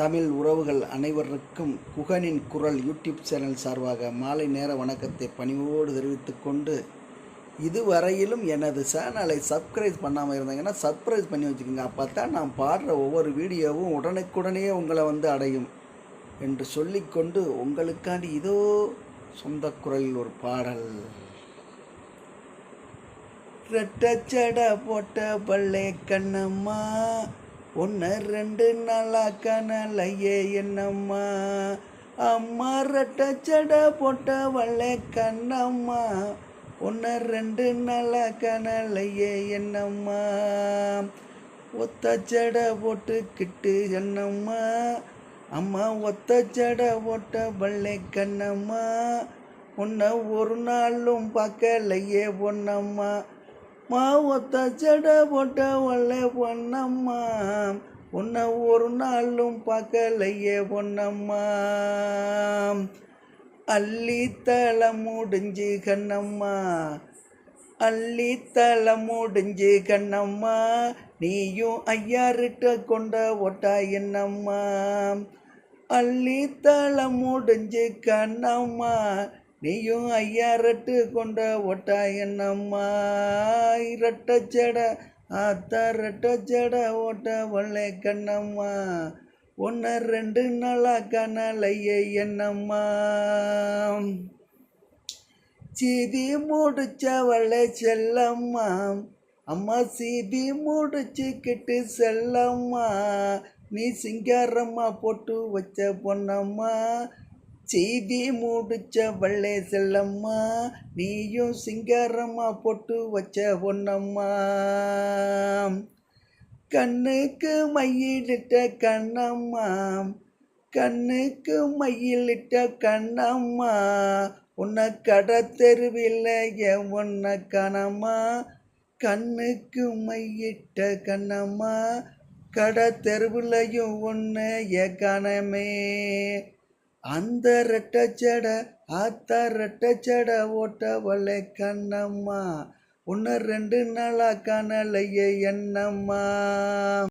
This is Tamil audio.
தமிழ் உறவுகள் அனைவருக்கும் குகனின் குரல் யூடியூப் சேனல் சார்பாக மாலை நேர வணக்கத்தை பணிவோடு தெரிவித்துக்கொண்டு இதுவரையிலும் எனது சேனலை சப்ஸ்கிரைப் பண்ணாமல் இருந்தீங்கன்னா சப்ஸ்கிரைப் பண்ணி வச்சுக்கோங்க. அப்போ தான் நான் பாடுற ஒவ்வொரு வீடியோவும் உடனுக்குடனே உங்களை வந்து அடையும் என்று சொல்லிக்கொண்டு உங்களுக்காண்டி இதோ சொந்த குரலில் ஒரு பாடல். ரெட்டச்சட போட்ட பல்லே கண்ணம்மா ஒன்று ரெண்டு நாளா கனலையே என்னம்மா? அம்மா ரெட்டச்சடை போட்ட வள்ளை கண்ணம்மா. ஒன்று ரெண்டு நாளா கனலையே என்னம்மா? ஒத்த ஜடை போட்டுக்கிட்டு என்னம்மா? அம்மா ஒத்த ஜடை போட்ட வள்ளை கண்ணம்மா. உன்னை ஒரு நாளும் பார்க்கலையே பொன்னம்மா. மாவத்த செட போட்ட வல்ல பொன்னம்மா. உன்னை ஒரு நாளும் பார்க்கலையே பொன்னம்மா. அள்ளித்தலை முடிஞ்சு கண்ணம்மா. அள்ளித்தலை முடிஞ்சு கண்ணம்மா. நீயும் ஐயாருட்ட கொண்ட ஒட்டா என்னம்மா. அள்ளித்தலை முடிஞ்சு கண்ணம்மா. நீயும் ஐயாரட்டு கொண்ட ஒட்டா என்னம்மா இரட்டச்சட ஆத்தா ரெட்டச்சட ஓட்ட வல்லே கண்ணம்மா. ஒன்று ரெண்டு நாளா கனலைய என்னம்மா. சீதி வள்ளை செல்லம்மா. அம்மா சீதி முடிச்சுக்கிட்டு செல்லம்மா. நீ சிங்காரம்மா போட்டு வச்ச பொண்ணம்மா செய்தி முடிச்ச வள்ளே செல்லம்மா நீயும் சிங்காரம்மா போட்டு வச்ச பொன்னம்மா. கண்ணுக்கு மையிலிட்ட கண்ணம்மா கண்ணுக்கு மையிலிட்ட கண்ணம்மா. உன்னை கடை தெருவில் என் உன்னை கணம்மா கண்ணுக்கு மையிட்ட கண்ணம்மா. கடை தெருவிலையும் ஒன்று எ கணமே. அந்த ரெட்டச்சட ஆத்தா ரெட்டச்சட ஓட்ட கண்ணம்மா. ஒன்று ரெண்டு நாளா காணலையே என்னம்மா.